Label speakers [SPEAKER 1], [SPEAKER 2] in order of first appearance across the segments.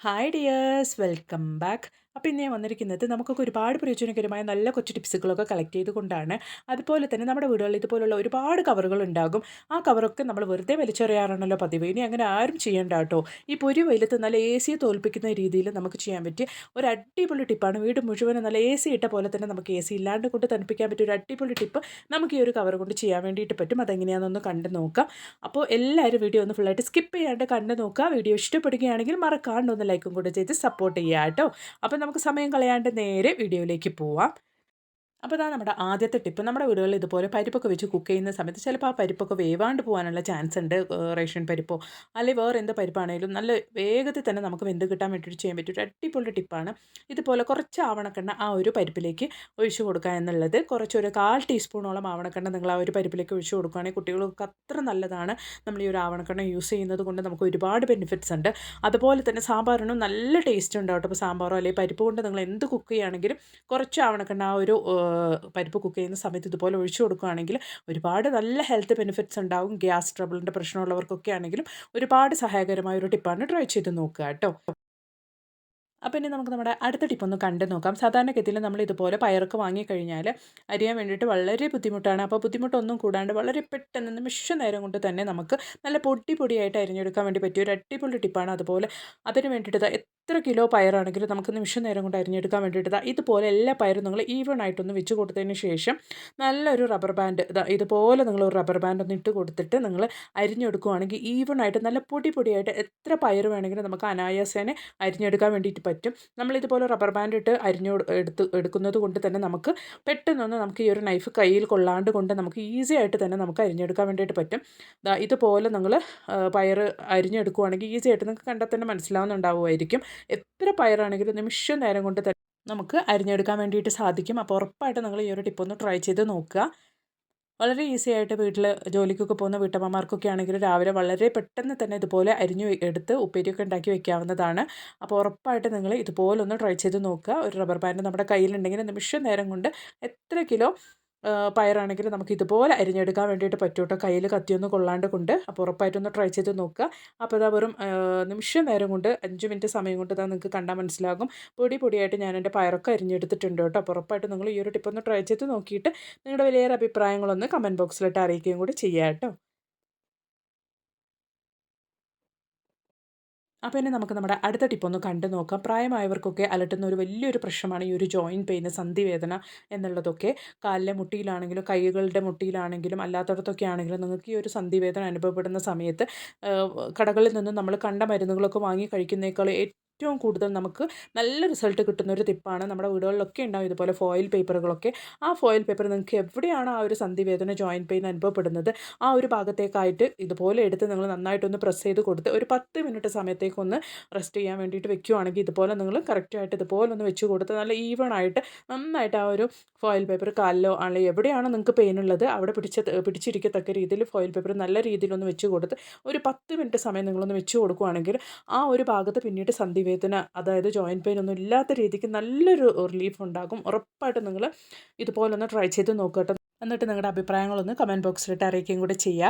[SPEAKER 1] Hi dears welcome back അപ്പോൾ ഇന്ന് ഞാൻ വന്നിരിക്കുന്നത് നമുക്കൊക്കെ ഒരുപാട് പ്രയോജനകരമായ നല്ല കൊച്ചു ടിപ്സുകളൊക്കെ കളക്ട് ചെയ്തുകൊണ്ടാണ് അതുപോലെ തന്നെ നമ്മുടെ വീടുകളിൽ ഇതുപോലുള്ള ഒരുപാട് കവറുകൾ ഉണ്ടാകും. ആ കവറൊക്കെ നമ്മൾ വെറുതെ വലിച്ചെറിയാറാണല്ലോ പതിവ്. ഇനി അങ്ങനെ ആരും ചെയ്യേണ്ട കേട്ടോ. ഈ പൊരി വെയിലത്ത് നല്ല എ സിയെ തോൽപ്പിക്കുന്ന രീതിയിൽ നമുക്ക് ചെയ്യാൻ പറ്റിയ ഒരു അടിപൊളി ടിപ്പാണ് വീട് മുഴുവനും നല്ല എ സി ഇട്ട പോലെ തന്നെ നമുക്ക് എ സി ഇല്ലാണ്ട് കൊണ്ട് തണുപ്പിക്കാൻ പറ്റിയ ഒരു അടിപൊളി ടിപ്പ് നമുക്ക് ഈ ഒരു കവർ കൊണ്ട് ചെയ്യാൻ വേണ്ടിയിട്ട് പറ്റും. അതെങ്ങനെയാണെന്നൊന്ന് കണ്ടു നോക്കാം. അപ്പോൾ എല്ലാവരും വീഡിയോ ഒന്ന് ഫുള്ളായിട്ട് സ്കിപ്പ് ചെയ്യാണ്ട് കണ്ടു നോക്കുക. വീഡിയോ ഇഷ്ടപ്പെടുകയാണെങ്കിൽ മറക്കാണ്ട് ഒന്ന് ലൈക്കും കൂടെ ചെയ്ത് സപ്പോർട്ട് ചെയ്യുക കേട്ടോ. അപ്പോൾ നമുക്ക് സമയം കളയാണ്ട് നേരെ വീഡിയോയിലേക്ക് പോവാം. അപ്പോൾ ഇതാണ് നമ്മുടെ ആദ്യത്തെ ടിപ്പ്. നമ്മുടെ വീടുകളിൽ ഇതുപോലെ പരിപ്പൊക്കെ വെച്ച് കുക്ക് ചെയ്യുന്ന സമയത്ത് ചിലപ്പോൾ ആ പരിപ്പൊക്കെ വേവാണ്ട് പോകാനുള്ള ചാൻസ് ഉണ്ട് റേഷൻ പരിപ്പോ. അല്ലെങ്കിൽ വേറെ എന്ത് പരിപ്പാണെങ്കിലും നല്ല വേഗത്തിൽ തന്നെ നമുക്ക് വെന്ത് കിട്ടാൻ വേണ്ടിയിട്ട് ചെയ്യാൻ പറ്റും ഒരു അടിപൊളി ടിപ്പാണ് ഇതുപോലെ കുറച്ച് ആവണക്കെണ്ണ ആ ഒരു പരിപ്പിലേക്ക് ഒഴിച്ചു കൊടുക്കുക എന്നുള്ളത്. കുറച്ചൊരു കാൽ ടീസ്പൂണോളം ആവണക്കെണ്ണ നിങ്ങൾ ആ ഒരു പരിപ്പിലേക്ക് ഒഴിച്ചു കൊടുക്കുകയാണെങ്കിൽ കുട്ടികൾക്ക് അത്ര നല്ലതാണ്. നമ്മൾ ഈ ഒരു ആവണക്കെണ്ണ യൂസ് ചെയ്യുന്നത് കൊണ്ട് നമുക്ക് ഒരുപാട് ബെനിഫിറ്റ്സ് ഉണ്ട്. അതുപോലെ തന്നെ സാമ്പാറിനും നല്ല ടേസ്റ്റ് ഉണ്ടാവും അപ്പോൾ സാമ്പാറോ അല്ലെങ്കിൽ പരിപ്പ് കൊണ്ട് നിങ്ങൾ എന്ത് കുക്ക് ചെയ്യുകയാണെങ്കിലും കുറച്ച് ആവണക്കെണ്ണ ആ ഒരു പരിപ്പ് കുക്ക് ചെയ്യുന്ന സമയത്ത് ഇതുപോലെ ഒഴിച്ചു കൊടുക്കുകയാണെങ്കിൽ ഒരുപാട് നല്ല ഹെൽത്ത് ബെനിഫിറ്റ്സ് ഉണ്ടാവും. ഗ്യാസ് ട്രബിളിന്റെ പ്രശ്നമുള്ളവർക്കൊക്കെ ആണെങ്കിലും ഒരുപാട് സഹായകരമായ ഒരു ടിപ്പാണ് ട്രൈ ചെയ്ത് നോക്കുക കേട്ടോ. അപ്പോൾ ഇനി നമുക്ക് നമ്മുടെ അടുത്ത ടിപ്പ് ഒന്ന് കണ്ടു നോക്കാം. സാധാരണഗതിയിൽ നമ്മൾ ഇതുപോലെ പയറൊക്കെ വാങ്ങിക്കഴിഞ്ഞാൽ അരിയാൻ വേണ്ടിയിട്ട് വളരെ ബുദ്ധിമുട്ടാണ്. അപ്പോൾ ബുദ്ധിമുട്ടൊന്നും കൂടാണ്ട് വളരെ പെട്ടെന്ന് നിമിഷ നേരം കൊണ്ട് തന്നെ നമുക്ക് നല്ല പൊടി പൊടിയായിട്ട് അരിഞ്ഞെടുക്കാൻ വേണ്ടി പറ്റിയ ഒരു അടിപൊളി ടിപ്പാണ് അതുപോലെ അതിന് വേണ്ടിയിട്ട് എത്ര കിലോ പയറാണെങ്കിലും നമുക്ക് നിമിഷ നേരം കൊണ്ട് അരിഞ്ഞെടുക്കാൻ വേണ്ടിയിട്ട് ഇതുപോലെ എല്ലാ പയറും നിങ്ങൾ ഈവൺ ആയിട്ടൊന്ന് വെച്ച് കൊടുത്തതിന് ശേഷം നല്ലൊരു റബ്ബർ ബാൻഡ് ഇതുപോലെ നിങ്ങൾ ഒരു റബ്ബർ ബാൻഡ് ഒന്ന് ഇട്ട് കൊടുത്തിട്ട് നിങ്ങൾ അരിഞ്ഞെടുക്കുകയാണെങ്കിൽ ഈവൺ ആയിട്ട് നല്ല പൊടി പൊടിയായിട്ട് എത്ര പയർ വേണമെങ്കിലും നമുക്ക് അനായാസേനെ അരിഞ്ഞെടുക്കാൻ വേണ്ടിയിട്ട് പറ്റും. നമ്മളിതുപോലെ റബ്ബർ ബാൻഡ് ഇട്ട് അരിഞ്ഞു എടുത്ത് എടുക്കുന്നത് കൊണ്ട് തന്നെ നമുക്ക് പെട്ടെന്നൊന്ന് നമുക്ക് ഈ ഒരു നൈഫ് കയ്യിൽ കൊള്ളാണ്ട് കൊണ്ട് നമുക്ക് ഈസി ആയിട്ട് തന്നെ നമുക്ക് അരിഞ്ഞെടുക്കാൻ വേണ്ടിയിട്ട് പറ്റും. ഇതുപോലെ നിങ്ങൾ പയർ അരിഞ്ഞെടുക്കുകയാണെങ്കിൽ ഈസി ആയിട്ട് നിങ്ങൾക്ക് കണ്ടാൽ തന്നെ മനസ്സിലാവുന്നുണ്ടാവുമായിരിക്കും. എത്ര പയറാണെങ്കിലും നിമിഷം നേരം കൊണ്ട് തന്നെ നമുക്ക് അരിഞ്ഞെടുക്കാൻ വേണ്ടിയിട്ട് സാധിക്കും. അപ്പോൾ ഉറപ്പായിട്ട് നിങ്ങൾ ഈ ഒരു ടിപ്പൊന്ന് ട്രൈ ചെയ്ത് നോക്കുക. വളരെ ഈസി ആയിട്ട് വീട്ടിൽ ജോലിക്കൊക്കെ പോകുന്ന വീട്ടമ്മമാർക്കൊക്കെ ആണെങ്കിൽ രാവിലെ വളരെ പെട്ടെന്ന് തന്നെ ഇതുപോലെ അരിഞ്ഞു എടുത്ത് ഉപ്പേരിയൊക്കെ ഉണ്ടാക്കി വെക്കാവുന്നതാണ്. അപ്പോൾ ഉറപ്പായിട്ട് നിങ്ങൾ ഇതുപോലൊന്ന് ട്രൈ ചെയ്ത് നോക്കുക. ഒരു റബ്ബർ ബാൻഡ് നമ്മുടെ കയ്യിലുണ്ടെങ്കിൽ നിമിഷം നേരം കൊണ്ട് എത്ര കിലോ പയറാണെങ്കിൽ നമുക്ക് ഇതുപോലെ അരിഞ്ഞെടുക്കാൻ വേണ്ടിയിട്ട് പറ്റും കേട്ടോ. കയ്യിൽ കത്തിയൊന്നും കൊള്ളാണ്ട് കൊണ്ട് അപ്പോൾ ഉറപ്പായിട്ടൊന്ന് ട്രൈ ചെയ്ത് നോക്കുക. അപ്പോൾ ഇതാ വെറും നിമിഷം നേരം കൊണ്ട് അഞ്ച് മിനിറ്റ് സമയം കൊണ്ട് ഇതാ നിങ്ങൾക്ക് കണ്ടാൽ മനസ്സിലാകും. പൊടി പൊടിയായിട്ട് ഞാൻ എന്റെ പയറൊക്കെ അരിഞ്ഞെടുത്തിട്ടുണ്ട് കേട്ടോ. അപ്പോൾ ഉറപ്പായിട്ട് നിങ്ങൾ ഈ ഒരു ടിപ്പൊന്ന് ട്രൈ ചെയ്ത് നോക്കിയിട്ട് നിങ്ങളുടെ വലിയ അഭിപ്രായങ്ങളൊന്ന് കമന്റ് ബോക്സിലിട്ട് അറിയിക്കുകയും കൂടി ചെയ്യാം കേട്ടോ. അപ്പോൾ ഇനി നമുക്ക് നമ്മുടെ അടുത്ത ടിപ്പ് ഒന്ന് കണ്ടു നോക്കാം. പ്രായമായവർക്കൊക്കെ അലട്ടുന്ന ഒരു വലിയൊരു പ്രശ്നമാണ് ഈ ഒരു ജോയിന്റ് പെയിൻ സന്ധിവേദന എന്നുള്ളതൊക്കെ. കാലിലെ മുട്ടിയിലാണെങ്കിലും കൈകളുടെ മുട്ടിയിലാണെങ്കിലും അല്ലാത്തടത്തൊക്കെ ആണെങ്കിലും നിങ്ങൾക്ക് ഈ ഒരു സന്ധിവേദന അനുഭവപ്പെടുന്ന സമയത്ത് കടകളിൽ നിന്ന് നമ്മൾ കണ്ട മരുന്നുകളൊക്കെ വാങ്ങി കഴിക്കുന്നേക്കാൾ ഏറ്റവും കൂടുതൽ നമുക്ക് നല്ല റിസൾട്ട് കിട്ടുന്ന ഒരു ടിപ്പാണ് നമ്മുടെ വീടുകളിലൊക്കെ ഉണ്ടാവും ഇതുപോലെ ഫോയിൽ പേപ്പറുകളൊക്കെ ആ ഫോയിൽ പേപ്പർ നിങ്ങൾക്ക് എവിടെയാണ് ആ ഒരു സന്ധിവേദന ജോയിന്റ് പെയിൻ അനുഭവപ്പെടുന്നത്? ആ ഒരു ഭാഗത്തേക്കായിട്ട് ഇതുപോലെ എടുത്ത് നിങ്ങൾ നന്നായിട്ടൊന്ന് പ്രസ് ചെയ്ത് കൊടുത്ത് ഒരു പത്ത് മിനിറ്റ് സമയത്തേക്കൊന്ന് റെസ്റ്റ് ചെയ്യാൻ വേണ്ടിയിട്ട് വെക്കുകയാണെങ്കിൽ ഇതുപോലെ നിങ്ങൾ കറക്റ്റായിട്ട് ഇതുപോലെ ഒന്ന് വെച്ച് കൊടുത്ത് നല്ല ഈവൺ ആയിട്ട് നന്നായിട്ട് ആ ഒരു ഫോയിൽ പേപ്പർ കാലിലോ അല്ലെങ്കിൽ എവിടെയാണ് നിങ്ങൾക്ക് പെയിൻ ഉള്ളത് അവിടെ പിടിച്ച പിടിച്ചിരിക്കത്തക്ക രീതിയിൽ ഫോയിൽ പേപ്പർ നല്ല രീതിയിലൊന്ന് വെച്ച് കൊടുത്ത് ഒരു പത്ത് മിനിറ്റ് സമയം നിങ്ങളൊന്ന് വെച്ച് കൊടുക്കുകയാണെങ്കിൽ ആ ഒരു ഭാഗത്ത് പിന്നീട് സന്ധി വേദന അതായത് ജോയിന്റ് പെയിൻ ഒന്നും ഇല്ലാത്ത രീതിക്ക് നല്ലൊരു റിലീഫ് ഉണ്ടാകും. ഉറപ്പായിട്ടും നിങ്ങൾ ഇതുപോലൊന്ന് ട്രൈ ചെയ്ത് നോക്കട്ടെ. എന്നിട്ട് നിങ്ങളുടെ അഭിപ്രായങ്ങളൊന്ന് കമന്റ് ബോക്സിലിട്ട് അറിയിക്കുകയും കൂടെ ചെയ്യുക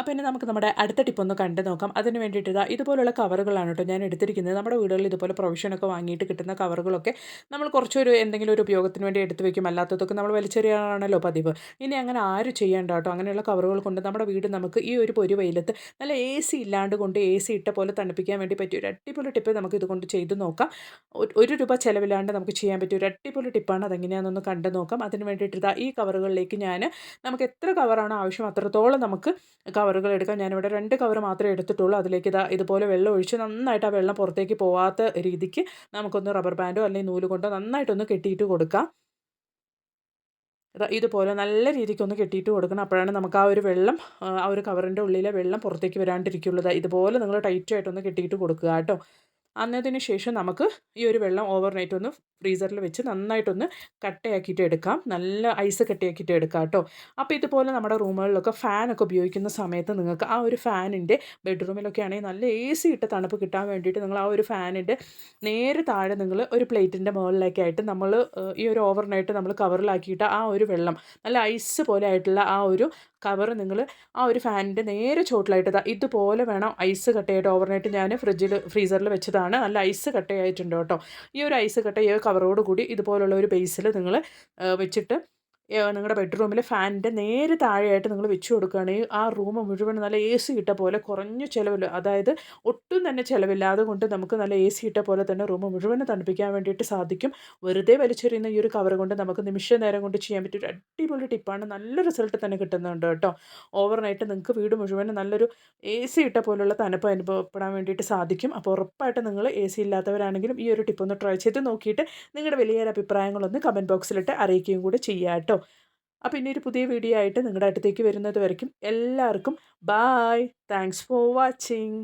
[SPEAKER 1] അപ്പോൾ ഇനി നമുക്ക് നമ്മുടെ അടുത്ത ടിപ്പ് ഒന്ന് കണ്ടു നോക്കാം. അതിന് വേണ്ടിയിട്ട് ഇതാ ഇതുപോലുള്ള കവറുകളാണ് കേട്ടോ ഞാൻ എടുത്തിരിക്കുന്നത്. നമ്മുടെ വീടുകളിൽ ഇതുപോലെ പ്രൊവിഷനൊക്കെ വാങ്ങിയിട്ട് കിട്ടുന്ന കവറുകളൊക്കെ നമ്മൾ കുറച്ചൊരു എന്തെങ്കിലും ഒരു ഉപയോഗത്തിന് വേണ്ടി എടുത്തു വെക്കും. അല്ലാത്തതൊക്കെ നമ്മൾ വലിച്ചെറിയാനാണല്ലോ പതിവ്. ഇനി അങ്ങനെ ആരും ചെയ്യേണ്ട കേട്ടോ. അങ്ങനെയുള്ള കവറുകൾ കൊണ്ട് നമ്മുടെ വീട് നമുക്ക് ഈ ഒരു പൊരി വെയിലത്ത് നല്ല എ സി ഇല്ലാണ്ട് കൊണ്ട് എ സി ഇട്ട പോലെ തണുപ്പിക്കാൻ വേണ്ടി പറ്റിയ ഒരു അടിപൊളി ടിപ്പ് നമുക്ക് ഇതുകൊണ്ട് ചെയ്ത് നോക്കാം. ഒരു രൂപ ചിലവില്ലാണ്ട് നമുക്ക് ചെയ്യാൻ പറ്റിയ ഒരു അടിപൊളി ടിപ്പാണ് അതെങ്ങനെയാണെന്നൊന്ന് കണ്ടു നോക്കാം. അതിന് വേണ്ടിയിട്ട് ഇതാ ഈ കവറുകളിലേക്ക് ഞാൻ നമുക്ക് എത്ര കവറാണോ ആവശ്യം അത്രത്തോളം നമുക്ക് കവറുകൾ എടുക്കാം ഞാനിവിടെ രണ്ട് കവർ മാത്രമേ എടുത്തിട്ടുള്ളൂ. അതിലേക്ക് ഇതാ ഇതുപോലെ വെള്ളം ഒഴിച്ച് നന്നായിട്ട് ആ വെള്ളം പുറത്തേക്ക് പോവാത്ത രീതിക്ക് നമുക്കൊന്ന് റബ്ബർ ബാൻഡോ അല്ലെങ്കിൽ നൂൽ കൊണ്ടോ നന്നായിട്ടൊന്ന് കെട്ടിയിട്ട് കൊടുക്കാം. ഇതുപോലെ നല്ല രീതിക്കൊന്ന് കെട്ടിയിട്ട് കൊടുക്കണം. അപ്പോഴാണ് നമുക്ക് ആ ഒരു വെള്ളം ആ ഒരു കവറിന്റെ ഉള്ളിലെ വെള്ളം പുറത്തേക്ക് വരാണ്ടിരിക്കുള്ളത് ഇതുപോലെ നിങ്ങൾ ടൈറ്റായിട്ടൊന്ന് കെട്ടിയിട്ട് കൊടുക്കുക കേട്ടോ. അന്നതിന് ശേഷം നമുക്ക് ഈ ഒരു വെള്ളം ഓവർനൈറ്റ് ഒന്ന് ഫ്രീസറിൽ വെച്ച് നന്നായിട്ടൊന്ന് കട്ടയാക്കിയിട്ട് എടുക്കാം. നല്ല ഐസ് കട്ടയാക്കിയിട്ട് എടുക്കാം കേട്ടോ. അപ്പോൾ ഇതുപോലെ നമ്മുടെ റൂമുകളിലൊക്കെ ഫാനൊക്കെ ഉപയോഗിക്കുന്ന സമയത്ത് നിങ്ങൾക്ക് ആ ഒരു ഫാനിന്റെ ബെഡ്റൂമിലൊക്കെ ആണെങ്കിൽ നല്ല എ സി ഇട്ട് തണുപ്പ് കിട്ടാൻ വേണ്ടിയിട്ട് നിങ്ങൾ ആ ഒരു ഫാനിന്റെ നേരെ താഴെ നിങ്ങൾ ഒരു പ്ലേറ്റിന്റെ മുകളിലേക്കായിട്ട് നമ്മൾ ഈ ഒരു ഓവർനൈറ്റ് നമ്മൾ കവറിലാക്കിയിട്ട് ആ ഒരു വെള്ളം നല്ല ഐസ് പോലെ ആയിട്ടുള്ള ആ ഒരു കവർ നിങ്ങൾ ആ ഒരു ഫാനിന്റെ നേരെ ചോട്ടിലായിട്ട് ഇതുപോലെ വേണം ഐസ് കട്ടയായിട്ട് ഓവർനൈറ്റ് ഞാൻ ഫ്രിഡ്ജിൽ ഫ്രീസറിൽ വെച്ചതാണ്. നല്ല ഐസ് കട്ടയായിട്ടുണ്ട് കേട്ടോ. ഈ ഒരു ഐസ് കട്ട ഈ കവറോട് കൂടി ഇതുപോലുള്ള ഒരു ബേസിൽ നിങ്ങൾ വെച്ചിട്ട് നിങ്ങളുടെ ബെഡ്റൂമിൽ ഫാനിന്റെ നേരെ താഴെയായിട്ട് നിങ്ങൾ വെച്ച് കൊടുക്കുകയാണെങ്കിൽ ആ റൂം മുഴുവൻ നല്ല എ സി ഇട്ട പോലെ കുറഞ്ഞ ചിലവിൽ അതായത് ഒട്ടും തന്നെ ചിലവില്ലാതെ കൊണ്ട് നമുക്ക് നല്ല എ സി ഇട്ട പോലെ തന്നെ റൂം മുഴുവൻ തണുപ്പിക്കാൻ വേണ്ടിയിട്ട് സാധിക്കും. വെറുതെ വലിച്ചെറിയുന്ന ഈ ഒരു കവർ കൊണ്ട് നമുക്ക് നിമിഷ നേരം കൊണ്ട് ചെയ്യാൻ പറ്റിയ ഒരു അടിപൊളി ടിപ്പാണ്. നല്ല റിസൾട്ട് തന്നെ കിട്ടുന്നുണ്ട് കേട്ടോ. ഓവർനൈറ്റ് നിങ്ങൾക്ക് വീട് മുഴുവൻ നല്ലൊരു എ സി ഇട്ട പോലുള്ള തണുപ്പ് അനുഭവപ്പെടാൻ വേണ്ടിയിട്ട് സാധിക്കും. അപ്പോൾ ഉറപ്പായിട്ട് നിങ്ങൾ എ സി ഇല്ലാത്തവരാണെങ്കിലും ഈ ഒരു ടിപ്പ് ഒന്ന് ട്രൈ ചെയ്ത് നോക്കിയിട്ട് നിങ്ങളുടെ വലിയ അഭിപ്രായങ്ങളൊന്ന് കമന്റ് ബോക്സിലിട്ട് അറിയിക്കുകയും കൂടി ചെയ്യുക കേട്ടോ. അപ്പോൾ ഇനി ഒരു പുതിയ വീഡിയോ ആയിട്ട് നിങ്ങളുടെ അടുത്തേക്ക് വരുന്നത് വരയ്ക്കും. എല്ലാവർക്കും ബായ് താങ്ക്സ് ഫോർ വാച്ചിങ്